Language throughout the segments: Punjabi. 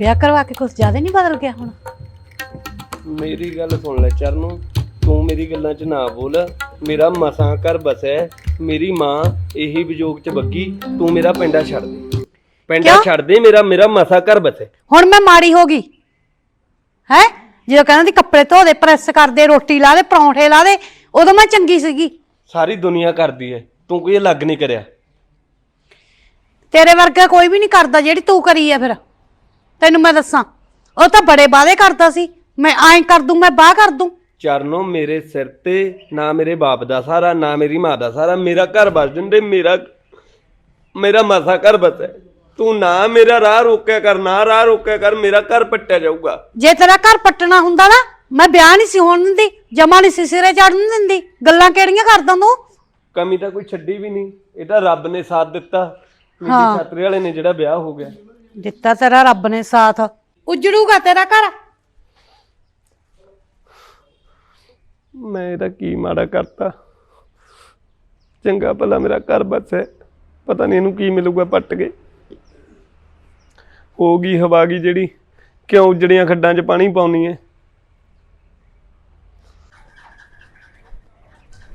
ਵਿਆਹ ਕਰਵਾ ਕੇ ਕੁਝ ਜ਼ਿਆਦਾ ਨਹੀਂ ਬਦਲ ਗਿਆ ਹੁਣ? ਮੇਰੀ ਗੱਲ ਸੁਣ ਲੈ ਚਰਨੂ ਤੂੰ ਮੇਰੀ ਗੱਲਾਂ 'ਚ ਨਾ ਬੋਲ। ਮੇਰਾ ਮਸਾਂ ਘਰ ਬਸਿਆ ਮੇਰੀ ਮਾਂ ਇਹੀ ਵਿਜੋਗ 'ਚ ਬੱਗੀ ਤੂੰ ਮੇਰਾ ਪਿੰਡਾ ਛੱਡ ਦੇ। ਪਿੰਡਾ ਕਿਉਂ? ਛੱਡ ਦੇ ਮੇਰਾ ਮੇਰਾ ਮਸਾਂ ਘਰ ਬਸੇ ਹੁਣ ਮੈਂ ਮਾੜੀ ਹੋ ਗਈ। ਹੈ? ਜਦੋਂ ਕਹਿੰਦਾ ਸੀ ਕੱਪੜੇ ਧੋ ਦੇ ਪ੍ਰੈਸ ਕਰ ਦੇ ਰੋਟੀ ਲਾ ਦੇ ਪਰੌਂਠੇ ਲਾ ਦੇ ਉਦੋਂ ਮੈਂ ਚੰਗੀ ਸੀਗੀ। ਸਾਰੀ ਦੁਨੀਆ ਕਰਦੀ ਹੈ। ਤੂੰ ਕੋਈ ਅਲੱਗ ਨਹੀਂ ਕਰਿਆ। ਤੇਰੇ ਵਰਗਾ ਕੋਈ ਵੀ ਨਹੀਂ ਕਰਦਾ ਜਿਹੜੀ ਤੂੰ ਕਰੀ ਆ ਫਿਰ। ਤੈਨੂੰ ਮੈਂ ਦੱਸਾਂ ਉਹ ਤਾਂ ਬੜੇ ਵਾਅਦੇ ਕਰਦਾ ਸੀ ਮੈਂ ਐਂ ਕਰ ਦੂੰ ਮੈਂ ਬਾਹ ਕਰ ਦੂੰ। ਚਰਨੋ ਮੇਰੇ ਸਿਰ ਤੇ ਨਾ ਮੇਰੇ ਬਾਪ ਦਾ ਸਾਰਾ ਨਾ ਮੇਰੀ ਮਾਂ ਦਾ ਸਾਰਾ ਮੇਰਾ ਘਰ ਬਸ ਜਾਂਦੇ ਮੇਰਾ ਮੇਰਾ ਮਸਾ ਘਰ ਬਸਿਆ ਤੂੰ ਨਾ ਮੇਰਾ ਰਾਹ ਰੋਕਿਆ ਕਰ ਨਾ ਰਾਹ ਰੋਕਿਆ ਕਰ ਮੇਰਾ ਘਰ ਪੱਟਿਆ ਜਾਊਗਾ। ਜੇ ਤੇਰਾ ਘਰ ਪੱਟਣਾ ਹੁੰਦਾ ਨਾ ਮੈਂ ਵਿਆਹ ਨਹੀਂ ਸੀ ਹੋਣ ਦਿੰਦੀ ਜਮਾ ਨਹੀਂ ਸੀ ਸਿਰੇ ਚੜਨ ਦਿੰਦੀ। ਗੱਲਾਂ ਕਿਹੜੀਆਂ ਕਰਦਾ ਤੂੰ? ਕਮੀ ਤਾਂ ਕੋਈ ਛੱਡੀ ਵੀ ਨਹੀਂ ਇਹ ਤਾਂ ਰੱਬ ਨੇ ਸਾਥ ਦਿੱਤਾ। ਮੇਰੀ ਛਾਤਰੀ ਵਾਲੇ ਨੇ ਜਿਹੜਾ ਵਿਆਹ ਹੋ ਗਿਆ। ਦਿੱਤਾ ਤੇਰਾ ਰੱਬ ਨੇ ਸਾਥ। ਉਜੜੂਗਾ ਤੇਰਾ ਘਰ। ਮੈਂ ਇਹਦਾ ਕੀ ਮਾੜਾ ਕਰਤਾ। ਚੰਗਾ ਭਲਾ ਮੇਰਾ ਘਰ ਬਸੇ ਪਤਾ ਨਹੀਂ ਇਹਨੂੰ ਕੀ ਮਿਲੂਗਾ ਪੱਟ ਕੇ। ਹੋ ਗਈ ਹਵਾ ਗਈ ਜਿਹੜੀ। ਕਿਉਂ ਉਜੜੀਆਂ ਖੱਡਾਂ 'ਚ ਪਾਣੀ ਪਾਉਣੀ ਹੈ?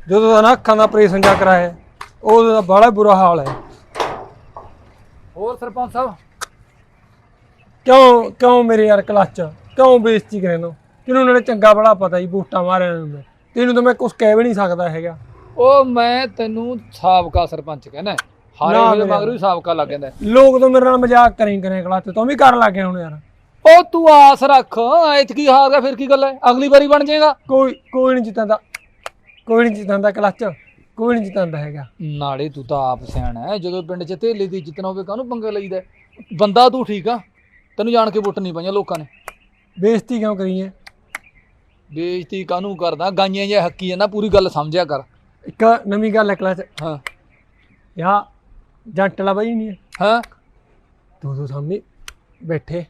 ਜਦੋਂ ਦਾ ਨਾ ਅੱਖਾਂ ਦਾ ਆਪਰੇਸ਼ਨ ਜਾ ਕਰਾਇਆ ਉਦੋਂ ਦਾ ਬੜਾ ਬੁਰਾ ਹਾਲ ਹੈ। ਹੋਰ ਸਰਪੰਚ ਸਾਹਿਬ ਕਿਉਂ ਕਿਉਂ ਮੇਰੇ ਯਾਰ ਕਲੱਚ? ਕਿਉਂ ਬੇਇੱਜ਼ਤੀ ਕਰੇ ਨੂੰ? ਕਿਨੂੰ ਨਾਲੇ ਚੰਗਾ ਬੜਾ ਪਤਾ ਜੀ ਬੂਟਾ ਮਾਰਿਆ ਨੂੰ ਮੈਂ। ਤੈਨੂੰ ਤਾਂ ਮੈਂ ਕੁਝ ਕਹਿ ਵੀ ਨਹੀਂ ਸਕਦਾ ਹੈਗਾ। ਉਹ ਮੈਂ ਤੈਨੂੰ ਸਾਬਕਾ ਸਰਪੰਚ ਕਹਿੰਦਾ ਹਾਰੇ ਨਾ ਮੇਰੇ ਮਗਰ ਸਾਬਕਾ ਲੱਗ ਜਾਂਦਾ ਲੋਕ ਤਾਂ ਮੇਰੇ ਨਾਲ ਮਜ਼ਾਕ ਕਰੀ ਕਰੇ ਕਲੱਚ ਤੂੰ ਵੀ ਕਰਨ ਲੱਗ ਗਿਆ ਹੁਣ ਯਾਰ। ਉਹ ਤੂੰ ਆਸ ਰੱਖ ਐਤਕੀ ਹਾਰ ਗਿਆ ਫਿਰ ਕੀ ਗੱਲ ਹੈ? ਅਗਲੀ ਵਾਰੀ ਬਣ ਜਾਏਗਾ। ਕੋਈ ਕੋਈ ਨਹੀਂ ਜਿੱਤਦਾ। ਕੋਈ ਨਹੀਂ ਜਿੱਤਦਾ ਕਲੱਚ ਕੋਈ ਨਹੀਂ ਜਿੱਤਦਾ ਹੈਗਾ। ਨਾਲੇ ਤੂੰ ਤਾਂ ਆਪ ਸਿਆਣਾ ਹੈ ਜਦੋਂ ਪਿੰਡ 'ਚ ਧੇਲੇ ਦੀ ਜਿੱਤਣਾ ਹੋਵੇ ਕਾਹਨੂੰ ਪੰਗਾ ਲਈਦਾ ਹੈ? ਬੰਦਾ ਤੂੰ ਠੀਕ ਆ? ਤੈਨੂੰ ਜਾਣ ਕੇ ਵੋਟ ਨਹੀਂ ਪਾਈਆਂ ਲੋਕਾਂ ਨੇ। ਬੇਇੱਜ਼ਤੀ ਕਿਉਂ ਕਰੀਏ ਬੇਇੱਜ਼ਤੀ ਕਾਹਨੂੰ ਕਰਦਾ? ਗਾਈਆਂ ਜਾਂ ਹੱਕੀ ਆ ਨਾ ਪੂਰੀ ਗੱਲ ਸਮਝਿਆ ਕਰ। ਇੱਕ ਨਵੀਂ ਗੱਲ ਹੈ ਕਲੱਚ ਹਾਂ। ਯਾ ਜੰਟਲਾ ਬਾਈ ਨਹੀਂ ਹੈ ਹਾਂ। ਦੋ ਦੋ ਸਾਹਮਣੇ ਬੈਠੇ।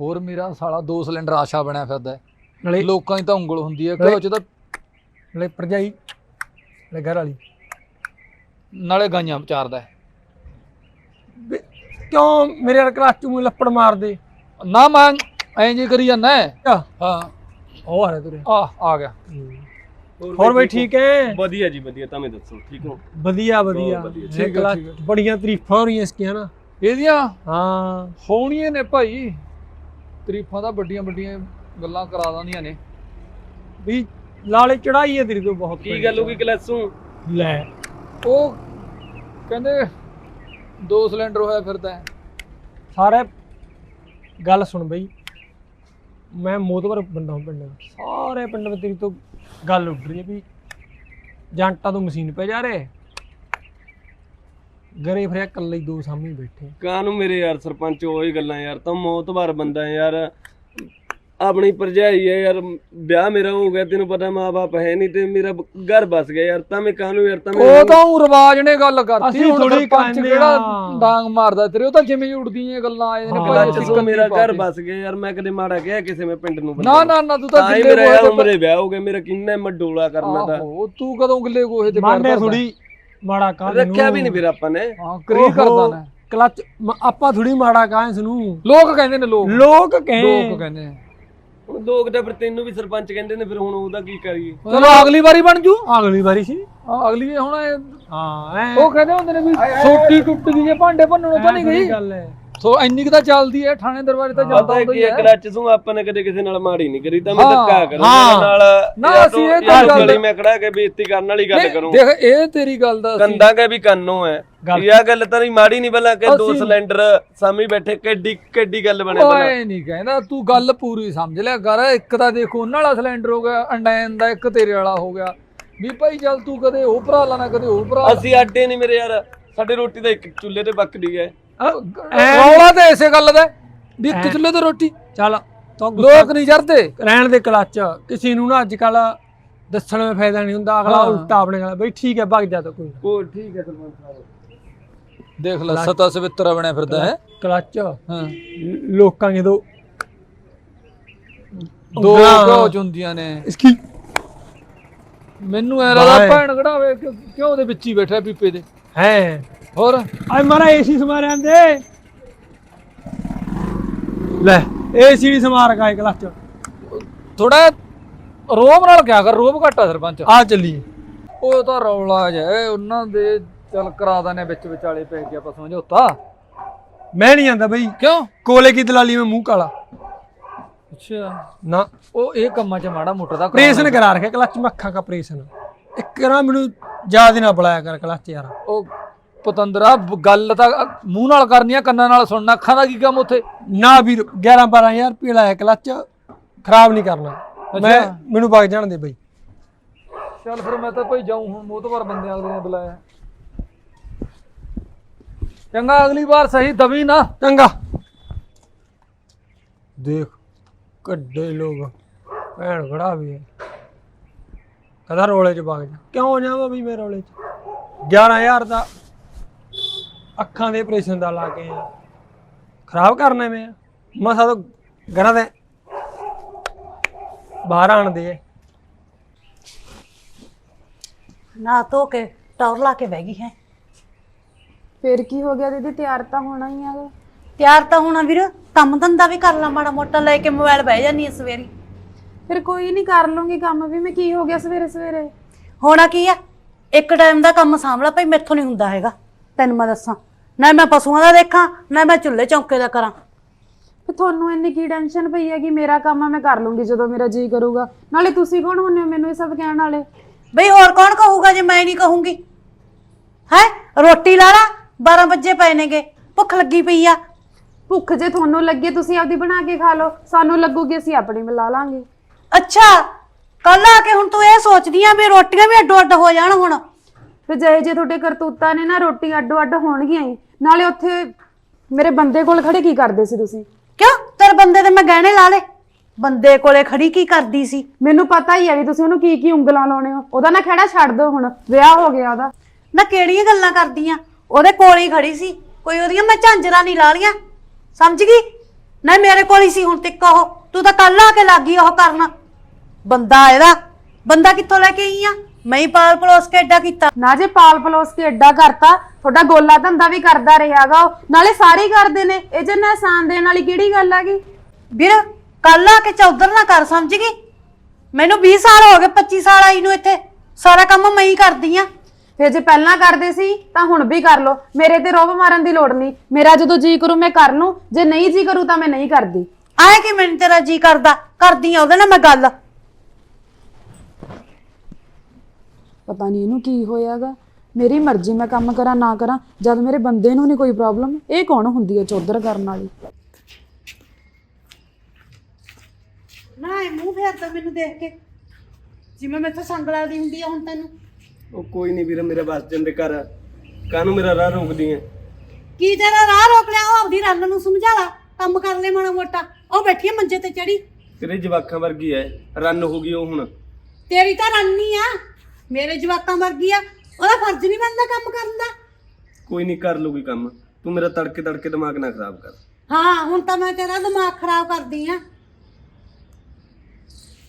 ਹੋਰ ਮੇਰਾ ਸਾਲਾ ਦੋ ਸਿਲੰਡਰ ਆਸ਼ਾ ਬਣਿਆ ਫਿਰਦਾ ਹੈ। ਨਾਲੇ ਲੋਕਾਂ ਦੀ ਤਾਂ ਉਂਗਲ ਹੁੰਦੀ ਹੈ ਘਿਓ 'ਚ ਤਾਂ ਨਾਲੇ ਭਰਜਾਈ ਨਾਲੇ ਘਰ ਵਾਲੀ। ਨਾਲੇ ਗਾਈਆਂ ਵਿਚਾਰਦਾ ਹੈ। ਵੀ ਕਿਉਂ ਮੇਰੇ ਕਲੱਚ ਨੂੰ ਲੱਪੜ ਮਾਰਦੇ? ਨਾ ਮੈਂ ਐਂ ਜੇ ਕਰੀ ਜਾਂਦਾ ਹੈ। ਉਹ ਆ ਰਿਹਾ ਤੁਰੇ। ਆ ਆ ਗਿਆ। ਹੋਰ ਬਈ ਠੀਕ ਹੈ? ਵਧੀਆ ਜੀ ਵਧੀਆ। ਤਾਂ ਮੈਂ ਦੱਸੋ ਠੀਕ ਹੋ? ਵਧੀਆ ਵਧੀਆ। ਠੀਕ ਹੈ। ਬੜੀਆਂ ਤਾਰੀਫਾਂ ਹੋ ਰਹੀਆਂ ਇਸਕੀਆਂ ਨਾ। ਇਹਦੀਆਂ? ਹਾਂ। ਹੋਣੀਆਂ ਨੇ ਭਾਈ। ਤਰੀਫਾਂ ਤਾਂ ਵੱਡੀਆਂ ਵੱਡੀਆਂ ਗੱਲਾਂ ਕਰਾ ਦਿੰਦੀਆਂ ਨੇ। ਵੀ ਲਾਲੇ ਚੜਾਈ ਹੈ ਤੇਰੀ ਤੋਂ ਬਹੁਤ ਕੀ ਗੱਲ ਹੋ ਗਈ ਕਲੈਸੂ? ਲੈ। ਉਹ ਕਹਿੰਦੇ ਦੋ ਸਿਲੰਡਰ ਹੋਇਆ ਫਿਰਦਾ। ਸਾਰੇ ਗੱਲ ਸੁਣ ਬਈ। ਮੈਂ ਮੋਤਵਰ ਬੰਦਾ ਹਾਂ ਪਿੰਡ ਦਾ। ਸਾਰੇ ਪਿੰਡ ਵਿੱਚ ਤੇਰੀ ਤੋਂ ਗੱਲ ਉੱਡ ਰਹੀ ਹੈ ਵੀ ਜੰਟਾਂ ਤੋਂ ਮਸ਼ੀਨ ਪੈ ਜਾ ਰਹੇ। ਗਰੇ ਫਰਿਆ ਇਕੱਲੇ ਹੀ ਦੋ ਸਾਹਮਣੇ ਬੈਠੇ। ਕਾਹਨੂੰ ਮੇਰੇ ਯਾਰ ਸਰਪੰਚ, ਉਹੀ ਗੱਲਾਂ ਯਾਰ। ਤਾਂ ਮੌਤਬਾਰ ਬੰਦਾ ਹੈ ਯਾਰ। ਆਪਣੀ ਭਰਜਾਈ ਹੈ ਯਾਰ ਵਿਆਹ ਮੇਰਾ ਹੋ ਗਿਆ ਤੈਨੂੰ ਪਤਾ ਮਾਂ-ਬਾਪ ਹੈ ਨਹੀਂ ਤੇ ਮੇਰਾ ਘਰ ਬਸ ਗਿਆ ਯਾਰ ਤਾਂ ਮੈਂ ਕਾਹਨੂੰ ਯਾਰ ਤਾਂ ਉਹ ਤਾਂ ਉਹ ਰਿਵਾਜ ਨੇ ਗੱਲ ਕਰਤੀ ਅਸੀਂ ਹੁਣ ਥੋੜ੍ਹੀ ਕਹਿੰਦੇ ਕਿਹੜਾ। ਡਾਂਗ ਮਾਰਦਾ ਤੇਰੇ ਉਹ ਤਾਂ ਜਿਵੇਂ ਹੀ ਉੱਡਦੀਆਂ ਗੱਲਾਂ ਆਏ ਨੇ ਹਾਂ। ਭਾਈ ਅਸੀਂ ਤੋਂ ਕੰਨੀ ਮੇਰਾ ਘਰ ਪਾਤੀ। ਬਸ ਗਿਆ ਯਾਰ ਮੈਂ ਕਦੇ ਮਾੜਾ ਕਿਹਾ ਕਿਸੇ ਮੈਂ ਪਿੰਡ ਨੂੰ ਨਾ ਨਾ ਨਾ ਤੂੰ ਤਾਂ ਤਾਂ ਹੀ ਗਿੱਲੇ ਮੇਰਾ ਗੋਹੇ ਯਾਰ ਤੇ ਉਮਰੇ ਵਿਆਹ ਹੋ ਗਿਆ ਮੇਰਾ ਕਿੰਨਾ ਮਡੋਲਾ ਕਰਨਾ ਤਾਂ ਆਹੋ ਤੂੰ ਕਦੋਂ ਗਿੱਲੇ ਗੋਹੇ ਤੇ ਮਾਨੇ ਧਰਦਾ? ਥੋੜੀ ਮਾੜਾ ਕਾਹ ਰੱਖਿਆ ਵੀ ਨਹੀਂ ਫਿਰ ਆਪਾਂ ਨੇ ਹਾਂ ਕਰੀ ਕਰਦਾ ਨਾ ਕਲੱਚ ਮ- ਆਪਾਂ ਥੋੜੀ ਮਾੜਾ ਕਾਹ ਇਸ ਨੂੰ ਲੋਕ ਕਹਿੰਦੇ ਨੇ ਲੋਕ ਲੋਕ ਲੋਕ ਕਹੇ ਕਹਿੰਦੇ ਨੇ ਹੁਣ ਲੋਕ ਤਾਂ ਫਿਰ ਤੈਨੂੰ ਵੀ ਸਰਪੰਚ ਕਹਿੰਦੇ ਨੇ ਫਿਰ ਹੁਣ ਉਹਦਾ ਕੀ ਕਰੀਏ? ਚਲੋ ਅਗਲੀ ਵਾਰੀ ਬਣ ਜੂ। ਅਗਲੀ ਵਾਰੀ ਸੀ। ਹਾਂ, ਅਗਲੀ ਹੁਣ ਇਹ- ਹਾਂ ਐ ਉਹ ਕਹਿੰਦੇ ਹੁੰਦੇ ਨੇ ਵੀ ਸੋਟੀ ਟੁੱਟ ਗਈ ਜੇ ਭਾਂਡੇ ਭੰਨਣੋਂ ਤਾਂ ਨਹੀਂ ਗਈ। ਗੱਲ ਹੈ। ਸੋ ਇੰਨੀ ਕੁ ਤਾਂ ਚੱਲਦੀ ਹੈ ਥਾਣੇ ਦਰਬਾਰੇ ਤਾਂ ਜਾਂਦਾ ਪਤਾ ਹੁੰਦਾ ਕੀ ਹੀ ਹੈ। ਹੈ ਕਲੱਚ ਸੂ ਆਪਾਂ ਨੇ ਕਦੇ ਕਿਸੇ ਨਾਲ ਮਾੜੀ ਨਹੀਂ ਕਰੀ ਤਾਂ ਮੈਂ ਹਾਂ, ਧੱਕਾ ਕਰੂੰ ਹਾਂ। ਨਾਲ ਨਾ, ਯਾਰ ਅਸੀਂ ਤੂੰ- ਇਹ ਤਾਂ ਯਾਰ ਗੱਲ- ਗਲੀ ਮੈਂ ਖੜਾ ਕੇ ਬੇਇੱਜ਼ਤੀ ਕਰਨ ਵਾਲੀ ਗੱਲ ਨਹੀਂ, ਕਰੂੰ। ਦੇਖ ਇਹ ਤੇਰੀ ਗੱਲ ਦਾ ਅਸੀਂ- ਕੰਦਾ ਕੇ ਵੀ ਕੰਨੋਂ ਹੈ ਗੱਲ- ਇਹ ਗੱਲ ਤਾਂ ਨਹੀਂ ਮਾੜੀ ਨਹੀਂ ਬਲਾ ਕਿ ਦੋ ਅਸੀਂ- ਸਿਲੰਡਰ ਸਾਮੀ ਬੈਠੇ ਕਿੱਡੀ ਕਿੱਡੀ ਗੱਲ ਬਣੇ ਬਲਾ ਓਏ ਨਹੀਂ ਕਹਿੰਦਾ ਤੂੰ ਗੱਲ ਪੂਰੀ ਸਮਝ ਲਿਆ ਕਰ ਇੱਕ ਤਾਂ ਦੇਖੋ ਉਹਨਾਂ ਵਾਲਾ ਸਿਲੰਡਰ ਹੋ ਗਿਆ ਅੰਡੈਨ ਦਾ ਇੱਕ ਤੇਰੇ ਵਾਲਾ ਹੋ ਗਿਆ। ਵੀ ਭਾਈ ਚੱਲ ਤੂੰ ਕਦੇ ਉਹ ਭਰਾ ਲਾਣਾ ਕਦੇ ਉਹ ਭਰਾ ਲਾ। ਅਸੀਂ ਆਡੇ ਨਹੀਂ ਮੇਰੇ ਯਾਰ ਸਾਡੇ ਰੋਟੀ ਤਾਂ ਇੱਕ ਚੁੱਲ੍ਹੇ ਤੇ ਪੱਕਦੀ ਹੈ ਰੌਲਾ ਤਾਂ ਇਸੇ ਗੱਲ ਦਾ ਵੀ ਇੱਕ ਚੁੱਲ੍ਹੇ ਤੇ ਰੋਟੀ। ਚੱਲ ਤੋ ਲੋਕ ਨਹੀਂ ਜਰਦੇ ਰਹਿਣ ਦੇ ਕਲੱਚ। ਕਿਸੇ ਨੂੰ ਨਾ ਅੱਜ ਕੱਲ ਦੱਸਣ ਵਿੱਚ ਫਾਇਦਾ ਨਹੀਂ ਹੁੰਦਾ। ਅਗਲਾ। ਉਲਟਾ ਆਪਣੇ ਨਾਲ। ਬਈ ਠੀਕ ਹੈ ਭੱਗ ਜਾ ਤਾ ਕੋਈ ਨਾ। ਉਹ ਠੀਕ ਹੈ ਸਰਪੰਚ ਸਾਹਿਬ ਦੇਖ ਲੈ ਸਤਾ ਸਵਿੱਤਰ ਬਣਿਆ ਫਿਰਦਾ ਹੈ? ਕਲੱਚ। ਹਾਂ। ਲੋਕਾਂ ਦੇ। ਦੋ ਦੋ ਚ ਹੁੰਦੀਆਂ ਨੇ। ਇਸकी ਮੈਨੂੰ ਐ ਬਾਏ। ਭੈਣ ਕਢਾਵੇ ਕਿਉਂ ਉਹਦੇ ਵਿੱਚ ਹੀ ਬੈਠਾ ਪੀਪੇ ਦੇ? ਹੈ। ਹੋਰ? ਆਏ ਮਾਰਾ ਏਸੀ ਸਮਾਰਿਆਂ ਦੇ। ਲੈ ਏਸੀ ਦੀ ਸਮਾਰਕ ਆ ਕਲਚ ਥੋੜਾ ਰੋਬ ਨਾਲ ਕਿਆ ਕਰ ਰੋਬ ਘਟਾ ਸਰਪੰਚ। ਆ ਚੱਲੀ ਉਹ ਤਾਂ ਰੌਲਾ ਹੈ, ਉਹਨਾਂ ਦੇ ਚੱਲ ਕਰਾ ਦਨੇ ਵਿੱਚ ਵਿਚਾਲੇ ਪੈ ਗਿਆ ਆਪਾਂ ਸਮਝੌਤਾ ਮੈਂ ਨਹੀਂ ਜਾਂਦਾ ਬਈ। ਕਿਉਂ? ਕੋਲੇ ਕੀ ਦਲਾਲੀ ਮੈਂ ਮੂੰਹ ਕਾਲਾ। ਅੱਛਾ। ਨਾ। ਉਹ ਇਹ ਕੰਮਾਂ 'ਚ ਮਾੜਾ ਮੋਟਾ ਦਾ ਪ੍ਰੇਸ਼ਨ ਕਰਾ ਰੱਖਿਆ ਕਲਚ ਮੈਂ ਅੱਖਾਂ ਦਾ ਪ੍ਰੇਸ਼ਨ। ਇੱਕ ਨਾ ਮੈਨੂੰ ਯਾਦ ਨਾ ਬੁਲਾਇਆ ਕਰ ਕਲਚ ਯਾਰ। ਉਹ ਪਤੰਦਰਾ ਗੱਲ ਤਾਂ ਮੂੰਹ ਨਾਲ ਕਰਨੀ ਆ ਕੰਨਾਂ ਨਾਲ ਸੁਣਨਾ ਅੱਖਾਂ ਦਾ ਕੀ ਕੰਮ ਉੱਥੇ? ਨਾ ਵੀਰ 11 12000 ਰੁਪਏ ਲਾਇਆ ਕਲਚ ਖਰਾਬ ਨਹੀਂ ਕਰਨਾ। ਮੈਂ ਮੈਨੂੰ ਵਗ ਜਾਣ ਦੇ ਬਈ। ਚੱਲ ਫਿਰ ਮੈਂ ਤਾਂ ਭਾਈ ਜਾਉਂ ਹੁਣ ਮੋਤਬਰ ਬੰਦੇ ਅਗਲੇ ਨੇ ਬੁਲਾਇਆ। ਚੰਗਾ ਅਗਲੀ ਵਾਰ ਸਹੀ ਦਵੀ ਨਾ। ਚੰਗਾ। ਦੇਖ ਕੱਡੇ ਲੋਕ ਭੈਣ ਖੜਾ ਵੀ ਹੈ। ਕਦਾ ਰੋਲੇ ਚ ਵਗ ਜਾ। ਕਿਉਂ ਜਾਵਾਂ ਵੀ ਮੈਂ ਰੋਲੇ ਚ? 11000 ਦਾ ਅੱਖਾਂ ਦੇ ਆਪਰੇਸ਼ਨ ਦਾ ਲਾ ਕੇ ਆ ਖਰਾਬ ਕਰਨਾ ਮੈਂ ਮਸਾ ਤਾਂ ਦੇ ਬਾਹਰ ਆਣ ਦੇ ਨਾ ਧੋ ਕੇ ਟੌਰ ਲਾ ਕੇ ਬਹਿ ਗਈ ਹੈ। ਫਿਰ ਕੀ ਹੋ ਗਿਆ ਦੀਦੀ? ਤਿਆਰ ਤਾਂ ਹੋਣਾ ਹੀ ਆ। ਤਿਆਰ ਤਾਂ ਹੋਣਾ ਵੀਰ। ਕੰਮ ਧੰਦਾ ਵੀ ਕਰ ਲਾ ਮਾੜਾ ਮੋਟਾ ਲੈ ਕੇ ਮੋਬਾਈਲ ਬਹਿ ਜਾਨੀ ਆ ਸਵੇਰੀ। ਫਿਰ ਕੋਈ ਨਹੀਂ ਕਰ ਲੂੰਗੀ ਕੰਮ ਵੀ। ਮੈਂ ਕੀ ਹੋ ਗਿਆ ਸਵੇਰੇ ਸਵੇਰੇ? ਹੋਣਾ ਕੀ ਆ? ਇੱਕ ਟਾਈਮ ਦਾ ਕੰਮ ਸਾਂਭਲਾ ਭਾਈ ਮੈਥੋਂ ਨਹੀਂ ਹੁੰਦਾ ਹੈਗਾ। ਤੈਨੂੰ ਮੈਂ ਦੱਸਾਂ। ਨਾ ਮੈਂ ਪਸ਼ੂਆਂ ਦਾ ਦੇਖਾਂ ਨਾ ਮੈਂ ਚੁੱਲ੍ਹੇ ਚੌਂਕੇ ਦਾ ਕਰਾਂ। ਫਿਰ ਤੁਹਾਨੂੰ ਇੰਨੀ ਕੀ ਟੈਨਸ਼ਨ ਪਈ ਹੈ ਕਿ ਮੇਰਾ ਕੰਮ ਆ ਮੈਂ ਕਰ ਲੂੰਗੀ ਜਦੋਂ ਮੇਰਾ ਜੀ ਕਰੂਗਾ। ਨਾਲੇ ਤੁਸੀਂ ਕੌਣ ਹੁੰਨੇ ਹੋ ਮੈਨੂੰ ਇਹ ਸਭ ਕਹਿਣ ਵਾਲੇ? ਬਈ ਹੋਰ ਕੌਣ ਕਹੂਗਾ ਜੇ ਮੈਂ ਨਹੀਂ ਕਹੂੰਗੀ? ਹੈ? ਰੋਟੀ ਲਾ ਲਾ 12 ਵਜੇ ਪਏ ਨੇਗੇ ਭੁੱਖ ਲੱਗੀ ਪਈ ਆ। ਭੁੱਖ ਜੇ ਤੁਹਾਨੂੰ ਲੱਗੇ ਤੁਸੀਂ ਆਪਦੀ ਬਣਾ ਕੇ ਖਾ ਲਓ ਸਾਨੂੰ ਲੱਗੂਗੀ ਅਸੀਂ ਆਪਣੀ ਮਿਲਾ ਲਾਂਗੇ। ਅੱਛਾ ਕੱਲ ਆ ਕੇ ਹੁਣ ਤੂੰ ਇਹ ਸੋਚਦੀ ਆ ਵੀ ਰੋਟੀਆਂ ਵੀ ਅੱਡੋ ਅੱਡ ਹੋ ਜਾਣ ਹੁਣ। ਫਿਰ ਜਿਹੇ ਜੇ ਤੁਹਾਡੇ ਕਰਤੂਤਾਂ ਨੇ ਨਾ ਰੋਟੀ ਅੱਡੋ ਅੱਡ ਹੋਣਗੀਆਂ ਹੀ। ਨਾਲੇ ਉੱਥੇ ਮੇਰੇ ਬੰਦੇ ਕੋਲ ਖੜੇ ਕੀ ਕਰਦੇ ਸੀ ਤੁਸੀਂ? ਕਿਉਂ? ਤੇਰੇ ਬੰਦੇ ਤੇ ਮੈਂ ਗਹਿਣੇ ਲਾ ਲੇ ਬੰਦੇ ਕੋਲੇ ਖੜੀ ਕੀ ਕਰਦੀ ਸੀ? ਮੈਨੂੰ ਪਤਾ ਹੀ ਹੈ ਵੀ ਤੁਸੀਂ ਉਹਨੂੰ ਕੀ ਕੀ ਉਂਗਲਾਂ ਲਾਉਣੇ ਹੋ। ਉਹਦਾ ਨਾ ਖੜਾ ਛੱਡ ਦਿਓ ਹੁਣ ਵਿਆਹ ਹੋ ਗਿਆ ਉਹਦਾ। ਨਾ ਕਿਹੜੀਆਂ ਗੱਲਾਂ ਕਰਦੀਆਂ? ਉਹਦੇ ਕੋਲ ਹੀ ਖੜੀ ਸੀ। ਕੋਈ ਉਹਦੀਆਂ ਮੈਂ ਝਾਂਜਰਾਂ ਨਹੀਂ ਲਾ ਲੀਆਂ ਸਮਝ ਗਈ? ਨਾ ਮੇਰੇ ਕੋਲ ਹੀ ਸੀ ਹੁਣ ਤੱਕ ਉਹ। ਤੂੰ ਤਾਂ ਕੱਲ ਆ ਕੇ ਲੱਗੀ ਉਹ ਕਰਨ। ਬੰਦਾ ਇਹਦਾ। ਬੰਦਾ ਕਿੱਥੋਂ ਲੈ ਕੇ ਆਈ ਆ? ਮੈਂ ਹੀ ਪਾਲ ਪਲੋਸ ਕੇ ਏਡਾ ਕੀਤਾ। ਨਾ ਜੇ ਪਾਲ ਪਲੋਸ ਕੇ ਐਡਾ ਕਰਤਾ ਤੁਹਾਡਾ ਗੋਲਾ ਧੰਦਾ ਵੀ ਕਰਦਾ ਰਿਹਾਗਾ ਉਹ। ਨਾਲੇ ਸਾਰੇ ਹੀ ਕਰਦੇ ਨੇ। ਇਹ ਨਾ ਆਸਾਨ ਦੇਣ ਵਾਲੀ ਕਿਹੜੀ ਗੱਲ ਹੈਗੀ ਵੀਰ ਕੱਲ ਆ ਕੇ ਚੌਧਰ ਨਾ ਕਰ ਸਮਝ ਗਈ? ਮੈਨੂੰ 20 ਸਾਲ ਹੋ ਗਏ 25 ਸਾਲ ਆਈ ਨੂੰ ਇੱਥੇ। ਸਾਰਾ ਕੰਮ ਮੈਂ ਹੀ ਕਰਦੀ ਆ। ਫਿਰ ਜੇ ਪਹਿਲਾਂ ਕਰਦੇ ਸੀ ਤਾਂ ਹੁਣ ਵੀ ਕਰ ਲਓ। ਮੇਰੇ ਤੇ ਰੋਬ ਮਾਰਨ ਦੀ ਲੋੜ ਨਹੀਂ। ਮੇਰਾ ਜਦੋਂ ਜੀ ਕਰੂ ਮੈਂ ਕਰ ਲੂੰ। ਜੇ ਨਹੀਂ ਜੀ ਕਰੂ ਤਾਂ ਮੈਂ ਨਹੀਂ ਕਰਦੀ। ਆਏ ਕਿ ਮੈਨੂੰ ਤੇਰਾ ਜੀ ਕਰਦਾ? ਕਰਦੀ ਆ ਉਹਦੇ ਨਾਲ ਮੈਂ ਗੱਲ। ਪਤਾ ਨਹੀਂ ਇਹਨੂੰ ਕੀ ਹੋਇਆਗਾ। ਮੇਰੀ ਮਰਜ਼ੀ ਮੈਂ ਕੰਮ ਕਰਾਂ ਨਾ ਕਰਾਂ ਜਦ ਮੇਰੇ ਬੰਦੇ ਨੂੰ ਨਹੀਂ ਕੋਈ ਪ੍ਰੋਬਲਮ ਇਹ ਕੌਣ ਹੁੰਦੀ ਹੈ ਚੌਧਰ ਕਰਨ ਵਾਲੀ? ਨਾ ਇਹ ਮੂੰਹ ਫੇਰਦਾ ਮੈਨੂੰ ਦੇਖ ਕੇ ਜਿਵੇਂ ਮੈਥੋਂ ਸੰਗ ਲੱਗਦੀ ਹੁੰਦੀ ਆ ਹੁਣ ਤੈਨੂੰ। ਉਹ ਕੋਈ ਨਹੀਂ ਵੀਰ ਮੇਰਾ ਬਸ ਜਾਂਦੇ ਘਰ ਕਾਹਨੂੰ ਮੇਰਾ ਰਾਹ ਰੋਕਦੀ ਐ ਕੀ ਤੇਰਾ ਰਾਹ ਰੋਕ ਲਿਆ? ਉਹ ਆਪਦੀ ਰੰਨ ਨੂੰ ਸਮਝਾ ਲਾ ਕੰਮ ਕਰ ਲੈ ਮਾੜਾ ਮੋਟਾ। ਉਹ ਬੈਠੀ ਆ ਮੰਜੇ ਤੇ ਚੜੀ। ਤੇਰੇ ਜਵਾਕਾਂ ਵਰਗੀ ਐ। ਰਨ ਹੋ ਗਈ ਉਹ ਹੁਣ। ਤੇਰੀ ਤਾਂ ਰੰਨੀ ਆ। ਮੇਰੇ ਜਵਾਕਾਂ ਵਰਗੀ ਆ ਉਹਦਾ ਫਰਜ਼ ਨਹੀਂ ਬਣਦਾ ਕੰਮ ਕਰਨ ਦਾ। ਕੋਈ ਨਹੀਂ ਕਰ ਲੂਗੀ ਕੰਮ। ਤੂੰ ਮੇਰਾ ਤੜਕੇ ਤੜਕੇ ਦਿਮਾਗ ਨਾ ਖਰਾਬ ਕਰ। ਹਾਂ ਹੁਣ ਤਾਂ ਮੈਂ ਤੇਰਾ ਦਿਮਾਗ ਖਰਾਬ ਕਰਦੀ ਆ।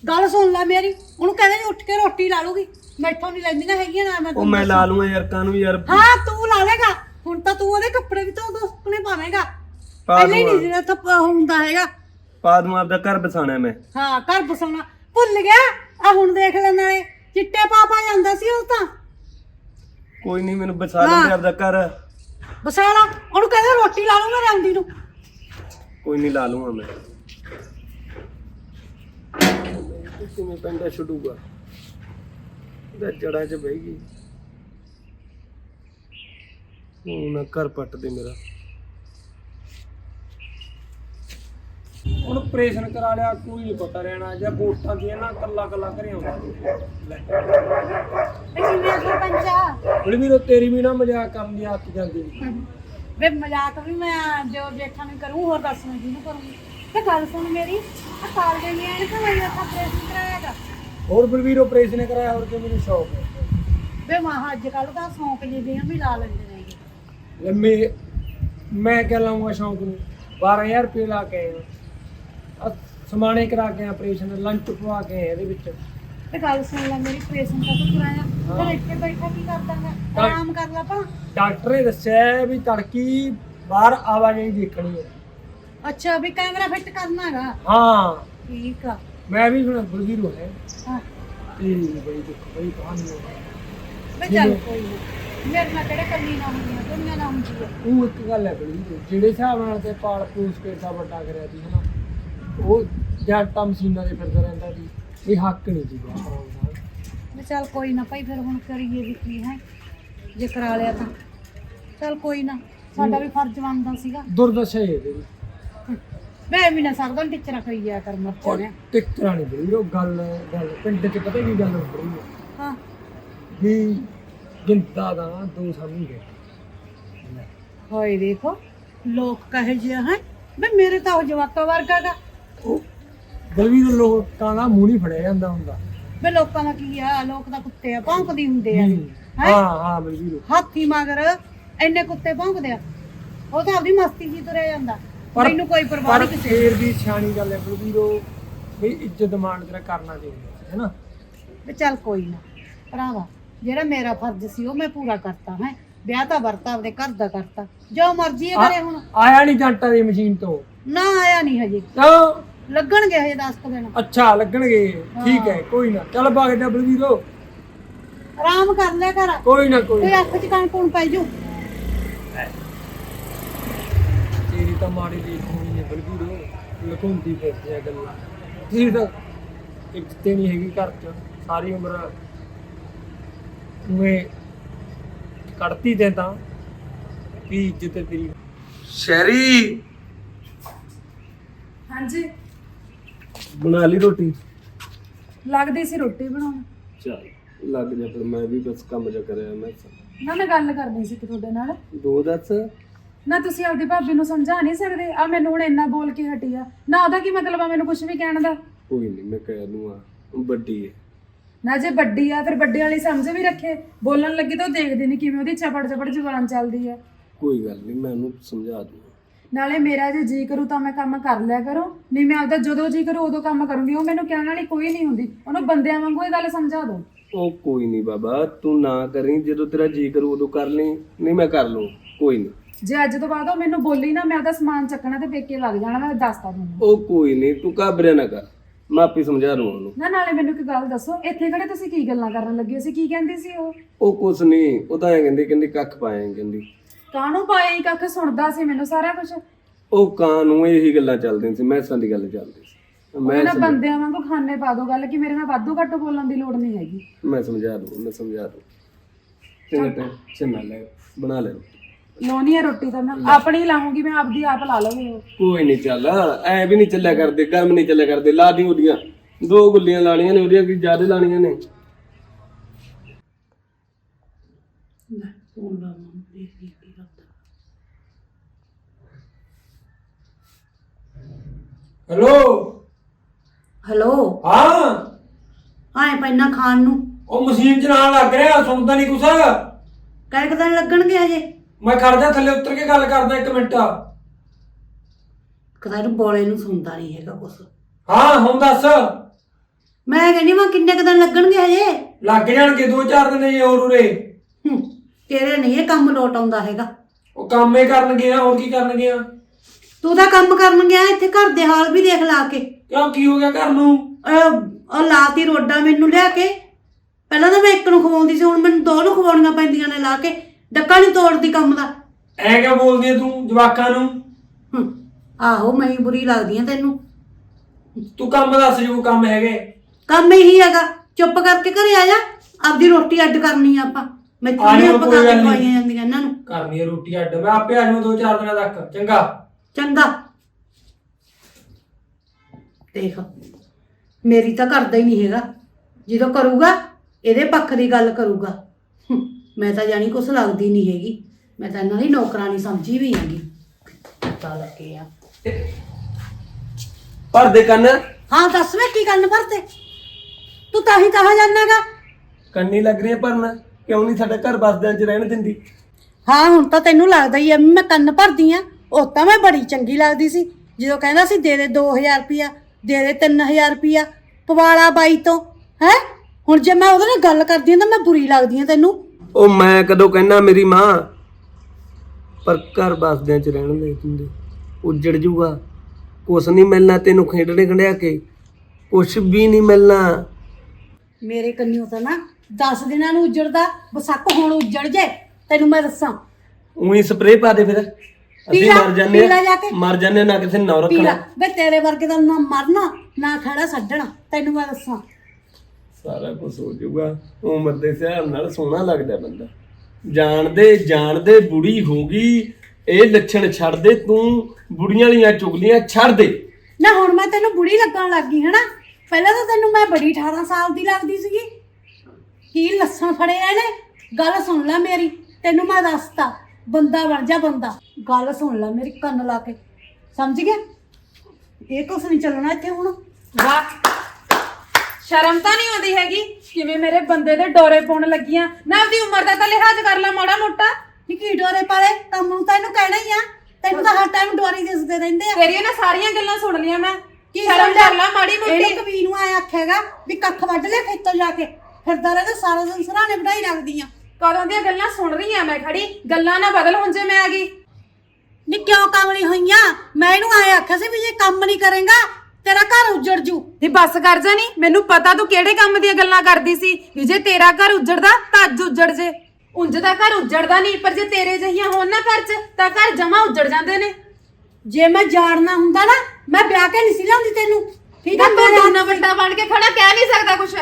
ਗੱਲ ਸੁਣ ਲੈ ਮੇਰੀ ਉਹਨੂੰ ਕਹਿੰਦੇ ਨੇ ਉੱਠ ਕੇ ਰੋਟੀ ਲਾ ਲੂਗੀ। ਮੈਥੋਂ ਨਹੀਂ ਲੈਂਦੀਆਂ ਹੈਗੀਆਂ ਨਾ ਮੈਂ ਉਹ ਮੈਂ ਲਾ ਲੂੰਗਾ ਯਾਰ ਕਾਹਨੂੰ ਯਾਰ। ਹਾਂ ਤੂੰ ਲਾ ਲੇਗਾ ਹੁਣ ਤਾਂ ਤੂੰ ਉਹਦੇ ਕੱਪੜੇ ਵੀ ਤਾਂ ਉਦੋਂ ਸੁੱਕਣੇ ਪਾਵੇਂਗਾ। ਪਾ ਪਹਿਲੇ ਹੀ ਦੂੰਗਾ। ਨਹੀਂ ਜਿਹੜਾ ਥੱਪਾ ਹੁੰਦਾ ਹੈਗਾ। ਪਾ ਦੂੰ ਘਰ ਬਸਾਣਾ ਮੈਂ। ਹਾਂ ਘਰ ਬਸਾਉਣਾ। ਭੁੱਲ ਗਿਆ? ਆ ਹੁਣ ਦੇਖ ਲੈ ਨਾਲੇ। ਚਿੱਟੇ ਪਾ ਪਾ ਜਾਂਦਾ ਸੀ ਉਹ ਤਾਂ। ਕੋਈ ਨਹੀਂ ਮੈਨੂੰ ਬਸਾ ਲੈਂਦੇ ਆਪਦਾ ਘਰ। ਬਸਾਲਾ ਉਹਨੂੰ ਕਹਿੰਦੇ ਰੋਟੀ ਲਾ ਲੂ ਮੇਰੇ ਆਉਂਦੀ ਨੂੰ। ਕੋਈ ਨਹੀਂ ਲਾ ਲੂੰਗਾ ਮੈਂ। ਕਿਵੇਂ ਪੈਂਦਾ ਛੁੱਟੂਗਾ ਇਹਦਾ ਜੜਾਂ 'ਚ ਬਹਿ ਗਈ। ਹੁਣ ਨਾ ਘਰ ਪੱਟ ਦੇ ਮੇਰਾ। ਹੁਣ ਆਪਰੇਸ਼ਨ ਕਰਾ ਲਿਆ ਕੋਈ ਨਹੀਂ ਪਤਾ ਰਹਿਣਾ ਜਾਂ ਵੋਟਾਂ ਦੀਆਂ ਨਾ ਕੱਲਾ ਕੱਲਾ ਘਰੇ ਆਉਂਦਾ। ਕਿਵੇਂ ਬੜੀ ਵੀਰੋ ਤੇਰੀ ਵੀ ਨਾ ਮਜ਼ਾਕ ਕਰਨ ਦੀ ਆਦਤ ਜਾਂਦੀ ਨੀ। ਵੇ ਮਜ਼ਾਕ ਵੀ ਮੈਂ ਜੋ ਜੇਠਾਂ ਨੂੰ ਕਰੂੰ ਹੋਰ ਦੱਸ ਮੈਂ ਜਿਹਨੂੰ ਕਰੂੰਗੀ ਤੇ ਗੱਲ ਸੁਣ ਮੇਰੀ ਆ ਕਾਲ ਨੇ ਇਹ ਤਾਂ ਮੈਂ ਇੱਥੇ ਪ੍ਰੈਸ਼ਨ ਕਰਾਇਆਗਾ ਹੋਰ ਬਲਵੀਰ ਆਪਰੇਸ਼ਨ ਕਰਾਇਆ ਹੋਰ ਕਿ ਮੈਨੂੰ ਸ਼ੌਕ ਹੈ? ਵੇ ਮਾਂ ਅੱਜ ਕੱਲ ਦਾ ਸੌਂਕ ਜਿਹਦੀਆਂ ਵੀ ਲਾ ਲੈਂਦੇ ਨੇਗੇ ਲੰਮੇ ਮੈਂ ਕਿਆ ਲਾਉਂਗਾ ਸ਼ੌਂਕ ਨੂੰ? 12000 ਰੁਪਏ ਲਾ ਕੇ ਆਇਆ ਆਹ ਸਮਾਣੇ ਕਰਾ ਕੇ ਆਪਰੇਸ਼ਨ ਲੰਚ ਪਵਾ ਕੇ ਆਏ ਇਹਦੇ ਵਿੱਚ। ਤੇ ਗੱਲ ਸੁਣ ਲੈ ਮੇਰੀ ਪ੍ਰੈਸ਼ਨ ਤਾਂ ਤੂੰ ਕਰਾਇਆ ਫਿਰ ਇੱਥੇ ਬੈਠਾ ਕੀ ਕਰਦਾਂਗਾ ਆਰਾਮ ਕਰ ਲਾ ਭਾ। ਡਾਕਟਰ ਨੇ ਦੱਸਿਆ ਹੈ ਵੀ ਤੜਕੀ ਬਾਹਰ ਆਵਾਜਾਈ ਦੇਖਣੀ ਹੈ। ਅੱਛਾ ਵੀ ਕੈਮਰਾ ਫਿੱਟ ਕਰਨਾ ਹੈਗਾ। ਹਾਂ। ਠੀਕ ਆ। ਮੈਂ ਵੀ ਹੁਣ ਬਲਵੀਰ ਹੋਇਆ ਹਾਂ। ਤੇ ਬਈ ਦੁੱਖ ਬਈ ਕਹਾਣੀ ਹੋ। ਵੇ ਚੱਲ ਕੋਈ ਨਹੀਂ ਮੇਰੇ ਨਾਲ ਕਿਹੜੇ ਕੰਨੀ ਨਾ ਹੁੰਦੀਆਂ ਦੁਨੀਆ ਨਾ ਹੁੰਦੀ ਆ। ਉਹ ਇੱਕ ਗੱਲ ਹੈ ਬਲਵੀਰ ਜਿਹੜੇ ਹਿਸਾਬ ਨਾਲ ਤੇ ਪਾਲ ਪੂਸ ਕੇ ਦਾ ਵੱਡਾ ਕਰਿਆ ਸੀ ਹਨਾ। ਉਹ ਜੱਟਾਂ ਮਸ਼ੀਨਾਂ ਦੇ ਫਿਰਦਾ ਰਹਿੰਦਾ ਵੀ ਹੱਕ ਨਹੀਂ ਸੀ ਵਿਆਹ ਕਰਾਉਣ ਦਾ ਵੀ ਚੱਲ ਕੋਈ ਨਾ ਭਾਈ ਫਿਰ ਹੁਣ ਕਰੀਏ ਵੀ ਕੀ ਹੈ ਜੇ ਕਰਾ ਲਿਆ ਤਾਂ। ਚੱਲ ਕੋਈ ਨਾ ਸਾਡਾ ਵੀ ਫਰਜ਼ ਬਣਦਾ ਸੀਗਾ। ਦੁਰਦਸ਼ਾ ਹੈ ਇਹਦੀ। ਮੈਂ ਵੀ ਨਾ ਸਕਦਾ ਟੀਚਰਾਂ ਕਹੀ ਜਾ ਕਰ ਮਰ ਨੇ ਟਿਕਟਰਾਂ ਨਹੀਂ ਬਲਵੀਰ ਉਹ ਗੱਲ ਗੱਲ ਪਿੰਡ 'ਚ ਪਤਾ ਕੀ ਗੱਲ ਹੋ ਰਹੀ ਹੈ? ਹਾਂ। ਵੀ ਗਿੰਦਾ ਦਾ ਦੋ ਸਾਮੀ ਗਏ। ਹੋਏ ਦੇਖੋ ਲੋਕ ਕਹੇ ਜਿਹਾ ਹੈ ਵੇ ਮੇਰੇ ਤਾਂ ਉਹ ਜਵਾਕਾਂ ਵਰਗਾ ਗਾ। ਉਹ ਬਲਵੀਰ ਲੋਕਾਂ ਦਾ ਮੂੰਹ ਨਹੀਂ ਫੜਿਆ ਜਾਂਦਾ ਹੁੰਦਾ। ਵੇ ਲੋਕਾਂ ਦਾ ਕੀ ਆ ਲੋਕ ਤਾਂ ਕੁੱਤੇ ਆ ਭੌਂਕਦੀ ਹੁੰਦੇ ਆ। ਹਾਂ। ਹਾਂ? ਬਲਵੀਰ ਹਾਥੀ ਮਗਰ ਇੰਨੇ ਕੁੱਤੇ ਭੌਂਕਦੇ ਆ। ਉਹ ਤਾਂ ਆਪਦੀ ਮਸਤੀ ਜੀ ਤੁਰਿਆ ਜਾਂਦਾ। ਪਰ- ਮੈਨੂੰ ਕੋਈ ਪਰਵਾਹ ਪਰ ਨਹੀਂ ਕਿਸੇ ਫੇਰ ਵੀ ਸਿਆਣੀ ਗੱਲ ਹੈ ਬਲਵੀਰ ਵੀ ਇੱਜ਼ਤ ਮਾਣ ਤੇਰਾ ਕਰਨਾ ਚਾਹੀਦਾ ਹੈ ਨਾ? ਵੀ ਚੱਲ ਕੋਈ ਨਾ। ਭਰਾਵਾ ਜਿਹੜਾ ਮੇਰਾ ਫਰਜ਼ ਸੀ ਉਹ ਮੈਂ ਪੂਰਾ ਕਰਤਾ ਹੈ? ਵਿਆਹ ਤਾਂ ਵਰਤਾ ਆਪਦੇ ਘਰ ਦਾ ਕਰਤਾ। ਜੋ ਮਰਜ਼ੀ ਇਹ ਕਰੇ ਹੁਣ। ਆਇਆ ਨਹੀਂ ਜੰਟਾਂ ਦੀ ਮਸ਼ੀਨ ਤੋਂ। ਨਾ ਆਇਆ ਨਹੀਂ ਹਜੇ। ਕਿਉਂ? ਲੱਗਣਗੇ ਹਜੇ 10 ਕੁ ਦਿਨ। ਅੱਛਾ ਲੱਗਣਗੇ। ਠੀਕ ਹੈ ਕੋਈ ਨਾ। ਚੱਲ ਬਾਗ ਜਾ ਬਲਵੀਰੋ ਆਰਾਮ ਕਰ ਲਿਆ ਕਰ। ਕੋਈ ਨਾ ਕੋਈ ਕੋਈ ਨਾ। ਅੱਖ ਚ ਕਣ ਕੌਣ ਪੈ ਜੂ। ਤੇਰੀ ਤਾਂ ਮਾੜੀ ਦੀ ਹੋਣੀ ਹੈ ਬਲਵੀਰੋ ਲੁਕਾਉਂਦੀ ਫਿਰਦੀ ਆ ਗੱਲਾਂ। ਤੇਰੀ ਤਾਂ ਇੱਜ਼ਤ ਹੀ ਨਹੀਂ ਹੈਗੀ ਘਰ 'ਚ। ਸਾਰੀ ਉਮਰ ਮੈਂ ਕੱਢਤੀ ਤੇ ਤਾਂ। ਕੀ ਇੱਜ਼ਤ ਹੈ ਤੇਰੀ? ਸ਼ਹਿਰੀ। ਹਾਂਜੀ। ਬਣਾ ਲਈ ਰੋਟੀ? ਲੱਗਦੀ ਸੀ ਰੋਟੀ ਬਣਾਉਣ। ਚੱਲ। ਲੱਗ ਜਾ ਫਿਰ ਮੈਂ ਵੀ ਬਸ ਕੰਮ ਜਾ ਕਰਿਆ ਮੈਂ। ਨਾ ਮੈਂ ਗੱਲ ਕਰਨੀ ਸੀ ਤੁਹਾਡੇ ਨਾਲ। ਦੋ ਦੱਸ। ਨਾ ਤੁਸੀਂ ਆਪਦੀ ਭਾਬੀ ਨੂੰ ਸਮਝਾ ਨਹੀਂ ਸਕਦੇ। ਆ ਮੈਨੂੰ ਹੁਣ ਇੰਨਾ ਬੋਲ ਕੇ ਹਟੀ ਆ। ਨਾ ਉਹਦਾ ਕੀ ਮਤਲਬ ਆ ਮੈਨੂੰ ਕੁਝ ਵੀ ਕਹਿਣ ਦਾ? ਕੋਈ ਨਹੀਂ ਮੈਂ ਕਹਿ ਦੂੰਗਾ ਵੱਡੀ ਹੈ ਨਾ ਜੇ ਵੱਡੀ ਆ ਫਿਰ ਵੱਡੇ ਵਾਲੀ ਸਮਝ ਵੀ ਰੱਖੇ। ਬੋਲਣ ਲੱਗੀ ਤਾਂ ਉਹ ਦੇਖਦੀ ਨਹੀਂ ਕਿਵੇਂ। ਉਹਦੀ ਚਪੜ ਚਪੜ ਜ਼ੁਬਾਨ ਚੱਲਦੀ ਆ। ਕੋਈ ਗੱਲ ਨਹੀਂ ਮੈਂ ਉਹਨੂੰ ਸਮਝਾ ਦੂੰਗਾ। ਨਾਲੇ ਮੇਰਾ ਜੇ ਜੀ ਕਰੂ ਤਾਂ ਮੈਂ ਕੰਮ ਕਰ ਲਿਆ ਕਰੋ। ਨਹੀਂ ਮੈਂ ਆਪਦਾ ਜਦੋਂ ਜੀ ਕਰੂ ਉਦੋਂ ਕੰਮ ਕਰੂੰਗੀ। ਉਹ ਮੈਨੂੰ ਕਹਿਣ ਵਾਲੀ ਕੋਈ ਨਹੀਂ ਹੁੰਦੀ। ਉਹਨੂੰ ਬੰਦਿਆਂ ਵਾਂਗੂ ਇਹ ਗੱਲ ਸਮਝਾ ਦਿਓ ਉਹ ਕੋਈ ਨਹੀਂ ਬਾਬਾ ਤੂੰ ਨਾ ਕਰੀ। ਜਦੋਂ ਤੇਰਾ ਜੀ ਕਰੂ ਉਦੋਂ ਕਰ ਲਈ। ਨਹੀਂ ਮੈਂ ਕਰ ਲੂੰ ਕੋਈ ਨਹੀਂ। ਜੇ ਅੱਜ ਤੋਂ ਬਾਅਦ ਉਹ ਮੈਨੂੰ ਬੋਲੀ ਨਾ ਮੈਂ ਆਪਦਾ ਸਮਾਨ ਚੱਕਣਾ ਤੇ ਪੇਕੇ ਲੱਗ ਜਾਣਾ ਮੈਂ ਦੱਸਤਾ ਤੁਹਾਨੂੰ ਉਹ ਕੋਈ ਨਹੀਂ। ਤੂੰ ਘਾਬਰਿਆ ਨਾ ਕਰ। ਮੈਂ ਆਪੇ ਸਮਝਾ ਲੂੰ ਉਹਨੂੰ। ਨਾ ਨਾਲੇ ਮੈਨੂੰ ਇੱਕ ਗੱਲ ਦੱਸੋ। ਇੱਥੇ ਖੜੇ ਤੁਸੀਂ ਕੀ ਗੱਲਾਂ ਕਰਨ ਲੱਗੇ ਸੀ ਕੀ ਕਹਿੰਦੀ ਸੀ ਉਹ? ਉਹ ਕੁਛ ਨਹੀਂ। ਉਹ ਤਾਂ ਐਂ ਕਹਿੰਦੀ ਕਹਿੰਦੀ ਕੱਖ ਪਾਏ ਕਹਿੰਦੀ। ਕਾਹਨੂੰ ਪਾਇਆ ਹੀ ਕੱਖ ਸੁਣਦਾ ਸੀ ਮੈਨੂੰ ਸਾਰਾ ਕੁਝ ਉਹ ਕਾਂ ਨੂੰ ਇਹੀ ਗੱਲਾਂ ਚੱਲਦੀਆਂ ਸੀ ਮੈਸਾਂ ਦੀ ਗੱਲ ਚੱਲਦੀ ਸੀ। ਮੈਂ ਨਾ ਬੰਦਿਆਂ ਵਾਂਗੂ ਖਾਨੇ ਪਾ ਦੋ ਗੱਲ ਕਿ ਮੇਰੇ ਨਾਲ ਵਾਧੂ ਘੱਟ ਬੋਲਣ ਦੀ ਲੋੜ ਨਹੀਂ ਹੈਗੀ। ਮੈਂ ਸਮਝਾ ਦੂੰ ਮੈਂ ਸਮਝਾ ਦੂੰ। ਚੰਗਾ ਟੈਨਸ਼ਨ ਨਾ ਲੈ ਬਣਾ ਲੈ ਹੈ ਰੋਟੀ ਤਾਂ ਮੈਂ ਆਪਣੀ ਲਾਹੂੰਗੀ ਮੈਂ ਆਪਦੀ ਆਪ ਲਾ ਲਵਾਂਗੀ ਕੋਈ ਨਹੀਂ ਚੱਲ ਐ ਵੀ ਨਹੀਂ ਚੱਲਿਆ ਕਰਦੇ ਗਰਮ ਨਹੀਂ ਚੱਲਿਆ ਕਰਦੇ ਲਾ ਦੀ ਉਹਦੀਆਂ। ਦੋ ਗੁੱਲੀਆਂ ਲਾਣੀਆਂ ਨੇ ਉਹਦੀਆਂ ਕੀ ਜ਼ਿਆਦਾ ਲਾਣੀਆਂ ਨੇ? ਹੈਲੋ? ਹੈਲੋ? ਹਾਂ? ਆਏ ਪੈਨਾ ਖਾਣ ਨੂੰ। ਉਹ ਮਸ਼ੀਨ 'ਚ ਨਾਲ ਲੱਗ ਰਿਹਾ ਸੁਣਦਾ ਨਹੀਂ ਕੁਛ। ਕਈ ਕੁ ਦਿਨ ਲੱਗਣਗੇ ਹਜੇ। ਮੈਂ ਖੜਦਾ ਥੱਲੇ ਉਤਰ ਕੇ ਗੱਲ ਕਰਦਾ ਇੱਕ ਮਿੰਟ। ਕਦਾਂ ਨੂੰ ਬੋਲੇ ਨੂੰ ਸੁਣਦਾ ਨਹੀਂ ਹੈਗਾ ਕੁਛ। ਹਾਂ ਹੁਣ ਦੱਸ। ਮੈਂ ਕਹਿੰਦੀ ਮੈਂ ਕਿੰਨੇ ਕੁ ਦਿਨ ਲੱਗਣਗੇ ਹਜੇ? ਲੱਗ ਜਾਣਗੇ ਦੋ ਚਾਰ ਦਿਨ ਜੇ ਹੋਰ ਉਰੇ। ਹੂੰ, ਤੇਰੇ ਨਹੀਂ ਇਹ ਕੰਮ ਲੋਟ ਆਉਂਦਾ ਹੈਗਾ। ਉਹ ਕੰਮ ਕਰਨਗੇ ਆ ਹੋਰ ਕੀ ਕਰਨਗੇ ਆ ਤੂੰ ਤਾਂ ਕੰਮ ਕਰਨ ਗਿਆ ਇੱਥੇ ਘਰ ਦੇ ਹਾਲ ਵੀ ਦੇਖ ਲਾ ਕੇ। ਕਿਉਂ ਕੀ ਹੋ ਗਿਆ ਘਰ ਨੂੰ? ਉਹ ਲਾਤੀ ਰੋਡਾ ਮੈਨੂੰ ਲਿਆ ਕੇ। ਪਹਿਲਾਂ ਤਾਂ ਮੈਂ ਇੱਕ ਨੂੰ ਖਵਾਉਂਦੀ ਸੀ ਹੁਣ ਮੈਨੂੰ ਦੋ ਨੂੰ ਖਵਾਉਣੀਆਂ ਪੈਂਦੀਆਂ ਨੇ ਲਾ ਕੇ। ਡੱਕਾ ਨਹੀਂ ਤੋੜਦੀ ਕੰਮ ਦਾ। ਐ ਕਿਉਂ ਬੋਲਦੀ ਆ ਤੂੰ ਜਵਾਕਾਂ ਨੂੰ? ਹੂੰ, ਆਹੋ ਮੈਂ ਹੀ ਬੁਰੀ ਲੱਗਦੀ ਆ ਤੈਨੂੰ। ਤੂੰ ਕੰਮ ਦੱਸ ਜੋ ਕੰਮ ਹੈਗੇ। ਕੰਮ ਇਹੀ ਹੈਗਾ ਚੁੱਪ ਕਰਕੇ ਘਰੇ ਆ ਜਾ ਆਪਦੀ ਰੋਟੀ ਅੱਡ ਕਰਨੀ ਆ ਆਪਾਂ। ਮੈਂ ਆ ਚੁੱਲ੍ਹੇ ਜਾਓ, ਪਕਾ ਕੋਈ ਨੀ। ਖਵਾਈਆਂ ਜਾਂਦੀਆਂ ਇਹਨਾਂ ਨੂੰ। ਕਰਨੀ ਆ ਰੋਟੀ ਅੱਡ ਮੈਂ ਆਪੇ ਆ ਜਾਊਂ ਦੋ ਚਾਰ ਦਿਨਾਂ ਤੱਕ ਚੰਗਾ। ਚੰਗਾ। ਦੇਖ ਮੇਰੀ ਤਾਂ ਕਰਦਾ ਹੀ ਨਹੀਂ ਹੈਗਾ। ਜਦੋਂ ਕਰੂਗਾ ਇਹਦੇ ਪੱਖ ਦੀ ਗੱਲ ਕਰੂਗਾ। ਮੈਂ ਤਾਂ ਜਾਣੀ ਕੁਛ ਲੱਗਦੀ ਨਹੀਂ ਹੈਗੀ। ਮੈਂ ਤਾਂ ਇਹਨਾਂ ਦੀ ਨੌਕਰਾਨੀ ਸਮਝੀ ਵੀ ਹੈਗੀ। ਪਤਾ ਲੱਗੇ ਆ। ਭਰ ਦੇ ਕੰਨ। ਹਾਂ ਦੱਸ ਵੇ ਕੀ ਕਰਨ ਭਰਤੇ ਤੂੰ ਤਾਂ ਹੀ ਕਹਾ ਜਾਣਾਗਾ ਕੰਨੀ ਲੱਗ ਰਹੀ ਹੈ ਭਰਨ। ਕਿਉਂ ਨਹੀਂ ਸਾਡਾ ਘਰ ਬਸਦਿਆਂ 'ਚ ਰਹਿਣ ਦਿੰਦੀ? ਹਾਂ ਹੁਣ ਤਾਂ ਤੈਨੂੰ ਲੱਗਦਾ ਹੀ ਐ ਮੈਂ ਕੰਨ ਭਰਦੀ ਆ। ਉਹ ਤਾਂ ਮੈਂ ਬੜੀ ਚੰਗੀ ਲੱਗਦੀ ਸੀ। ਜਦੋਂ ਕਹਿੰਦਾ ਸੀ ਦੇ ਦੇ 2000 ਰੁਪਿਆ ਦੇ ਦੇ 3000 ਰੁਪਿਆ ਪਵਾਲਾ ਬਾਈ ਤੋਂ ਹੈ? ਹੁਣ ਜੇ ਮੈਂ ਉਹਦੇ ਨਾਲ ਗੱਲ ਕਰਦੀ ਆ ਤਾਂ ਮੈਂ ਬੁਰੀ ਲੱਗਦੀ ਆ ਤੈਨੂੰ। ਉਹ ਮੈਂ ਕਦੋਂ ਕਹਿਣਾ ਮੇਰੀ ਮਾਂ? ਪਰ ਘਰ ਬਸਦਿਆਂ 'ਚ ਰਹਿਣ ਦੇ ਦਿੰਦੇ ਉੱਜੜ ਜੂਗਾ। ਕੁਛ ਨਹੀਂ ਮਿਲਣਾ ਤੈਨੂੰ ਖੇਡਣੇ ਖੰਡਿਆ ਕੇ। ਕੁਛ ਵੀ ਨਹੀਂ ਮਿਲਣਾ। ਮੇਰੇ ਕੰਨਿਓ ਤਾਂ ਨਾ 10 ਦਿਨਾਂ ਨੂੰ ਉੱਜੜਦਾ ਬਸਕ ਹੁਣ ਉੱਜੜ ਜੇ ਤੈਨੂੰ ਮੈਂ ਦੱਸਾਂ। ਉਹੀ ਸਪਰੇਅ ਪਾ ਦੇ ਫਿਰ। ਅਸੀਂ ਪੀਲਾ, ਮਰ ਜਾਂਦੇ ਪੀਲਾ ਜਾ ਆ ਕੇ। ਮਰ ਜਾਂਦੇ ਆ, ਨਾ ਕਿਸੇ ਨੇ ਨੌ ਪੀਲਾ। ਰੱਖਣਾ ਵੇ ਤੇਰੇ ਵਰਗੇ ਦਾ ਨਾ ਮਰਨਾ ਨਾ ਖੜਾ ਛੱਡਣਾ। ਤੈਨੂੰ ਮੈਂ ਦੱਸਾਂ। ਸਾਰਾ ਕੁਝ ਹੋ ਜਾਊਗਾ। ਉਮਰ ਦੇ ਹਿਸਾਬ ਨਾਲ ਸੋਹਣਾ ਲੱਗਦਾ ਬੰਦਾ। ਜਾਣਦੇ ਜਾਣਦੇ ਬੁੜੀ ਹੋ ਗਈ। ਇਹ ਲੱਛਣ ਛੱਡ ਦੇ ਤੂੰ। ਬੁੜੀਆਂ ਵਾਲੀਆਂ ਚੁਗਲੀਆਂ ਛੱਡ ਦੇ। ਨਾ ਹੁਣ ਮੈਂ ਤੈਨੂੰ ਬੁੜੀ ਲੱਗਣ ਲੱਗ ਗਈ ਹਨਾ? ਪਹਿਲਾਂ ਤਾਂ ਤੈਨੂੰ ਮੈਂ ਬੜੀ 18 ਸਾਲ ਦੀ ਲੱਗਦੀ ਸੀਗੀ। ਕੀ ਲੱਸਣ ਫੜੇ ਇਹਨੇ? ਗੱਲ ਸੁਣ ਲੈ ਮੇਰੀ। ਤੈਨੂੰ ਮੈਂ ਦੱਸਤਾ। ਬੰਦਾ ਬਣ ਜਾ ਬੰਦਾ। ਗੱਲ ਸੁਣ ਲੈ ਮੇਰੀ ਕੰਨ ਲਾ ਕੇ। ਸਮਝ ਗਿਆ? ਇਹ ਕੁਛ ਨਹੀਂ ਚੱਲਣਾ ਇੱਥੇ ਹੁਣ। ਵਾਹ। ਸ਼ਰਮ ਤਾਂ ਨਹੀਂ ਆਉਂਦੀ ਹੈਗੀ? ਕਿਵੇਂ ਮੇਰੇ ਬੰਦੇ ਦੇ ਡੋਰੇ ਪਾਉਣ ਲੱਗੀਆਂ? ਨਾ ਆਪਦੀ ਉਮਰ ਦਾ ਤਾਂ ਲਿਹਾਜ਼ ਕਰ ਲੈ ਮਾੜਾ ਮੋਟਾ। ਨੀ ਕੀ ਡੋਰੇ ਪਾਲੇ? ਕੰਮ ਨੂੰ ਤਾਂ ਇਹਨੂੰ ਕਹਿਣਾ ਹੀ ਆ। ਤੈਨੂੰ ਤਾਂ ਹਰ ਟਾਈਮ ਡੋਰੀ ਦਿਸਦੇ ਰਹਿੰਦੇ ਆ। ਤੇਰੀਆਂ ਨਾ ਸਾਰੀਆਂ ਗੱਲਾਂ ਸੁਣ ਲੀਆਂ ਮੈਂ। ਕੀ ਸ਼ਰਮ ਕਰ ਲੈ ਮਾੜੀ ਇਹਨੇ ਮੋਟੀ ਕਬੀਰ ਨੂੰ ਆਇਆ ਆਖੇਗਾ ਵੀ ਕੱਖ ਵੱਢ ਲੈ ਖੇਤੋਂ ਜਾ ਕੇ। ਫਿਰਦਾ ਰਹਿੰਦਾ ਸਾਰਾ ਦਿਨ ਸਰਾਣੇ ਵਢਾਈ ਲੱਗਦੀਆਂ ਕਦੋਂ ਦੀਆਂ ਗੱਲਾਂ ਸੁਣ ਰਹੀ ਆ ਮੈਂ ਖੜੀ? ਗੱਲਾਂ ਨਾ ਬਦਲ ਹੁਣ ਜੇ ਮੈਂ ਆ ਗਈ। ਨੀ ਕਿਉਂ ਕਾਮਲੀ ਹੋਈਆਂ ਮੈਂ ਇਹਨੂੰ ਆਇਆ ਆਖਿਆ ਸੀ ਵੀ ਜੇ ਕੰਮ ਨਹੀਂ ਕਰੇਗਾ ਤੇਰਾ ਘਰ ਉੱਜੜ ਜੂ। ਤੇ ਬੱਸ ਕਰ ਜਾ ਨੀ ਮੈਨੂੰ ਪਤਾ ਤੂੰ ਕਿਹੜੇ ਕੰਮ ਦੀਆਂ ਗੱਲਾਂ ਕਰਦੀ ਸੀ ਵੀ ਜੇ ਤੇਰਾ ਘਰ ਉੱਜੜਦਾ ਤਾਂ ਅੱਜ ਉੱਜੜ ਜੇ। ਉਂਝ ਦਾ ਘਰ ਉੱਜੜਦਾ ਨਹੀਂ ਪਰ ਜੇ ਤੇਰੇ ਜਹੀਆਂ ਹੋਣ ਨਾ ਘਰ 'ਚ ਤਾਂ ਘਰ ਜਮਾ ਉੱਜੜ ਜਾਂਦੇ ਨੇ। ਜੇ ਮੈਂ ਜਾਣਨਾ ਹੁੰਦਾ ਨਾ ਮੈਂ ਵਿਆਹ ਕੇ ਨਹੀਂ ਸੀ ਲਿਆਉਂਦੀ ਤੈਨੂੰ। ਠੀਕ ਨਾ ਆ ਤੂੰ ਇੰਨਾ ਵੱਡਾ ਬਣ ਕੇ ਖੜਾ ਕਹਿ ਨਹੀਂ ਸਕਦਾ ਕੁਛ।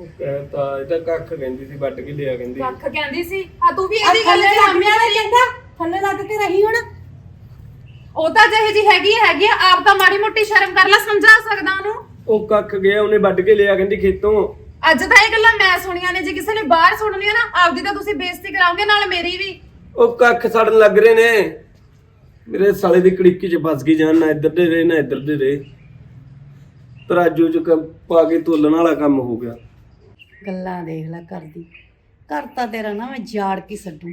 ਇਹ ਤਾਂ ਕੱਖ ਕਹਿੰਦੀ ਸੀ ਵੱਟ ਕੇ ਲਿਆ ਕਹਿੰਦੀ ਕੱਖ ਕਹਿੰਦੀ ਸੀ? ਆ ਤੂੰ ਵੀ ਆ ਇਹਦੀ ਗੱਲ ਥੱਲੇ ਤੇ ਲੱਗ ਹਾਮੀ ਪਿਆ ਚੰਗਾ ਥੱਲੇ ਲੱਗ ਕੇ ਰਹੀ ਹੁਣ। ਉਹ ਤਾਂ ਜਿਹੇ ਜੀ ਹੈਗੀ ਆ, ਹੈਗੀ ਆ, ਆਪ ਤਾਂ ਮਾੜੀ ਮੋਟੀ ਸ਼ਰਮ ਕਰ ਲੈ ਸਮਝਾ ਸਕਦਾ ਉਹਨੂੰ। ਉਹ ਕੱਖ ਗਿਆ ਉਹਨੇ ਵੱਢ ਕੇ ਲਿਆ ਕਹਿੰਦੀ ਖੇਤੋਂ। ਅੱਜ ਤਾਂ ਇਹ ਗੱਲਾਂ ਮੈਂ ਸੁਣੀਆਂ ਨੇ ਜੇ ਕਿਸੇ ਨੇ ਬਾਹਰ ਸੁਣਨੀਆਂ ਨਾ ਆਪਦੀ ਤਾਂ ਤੁਸੀਂ ਬੇਇੱਜ਼ਤੀ ਕਰਾਓਗੇ ਨਾਲ ਮੇਰੀ ਵੀ। ਉਹ ਕੱਖ ਸੜਨ ਲੱਗ ਰਹੇ ਨੇ। ਮੇਰੇ ਸਾਲੇ ਦੀ ਕੜਿੱਕੀ 'ਚ ਫਸ ਗਈ ਜਾਨ ਨਾ ਇੱਧਰ ਦੇ ਰਹੇ ਨਾ ਇੱਧਰ ਦੇ ਰਹੇ। ਤਰਾਜੂ 'ਚ ਕ- ਪਾ ਕੇ ਤੋਲਣ ਵਾਲਾ ਕੰਮ ਹੋ ਗਿਆ। ਗੱਲਾਂ ਦੇਖ ਲੈ ਕਰਦੀ। ਤਾਂ ਤੇਰਾ ਨਾ ਮੈਂ ਜਾੜ ਕੇ ਛੱਡੂ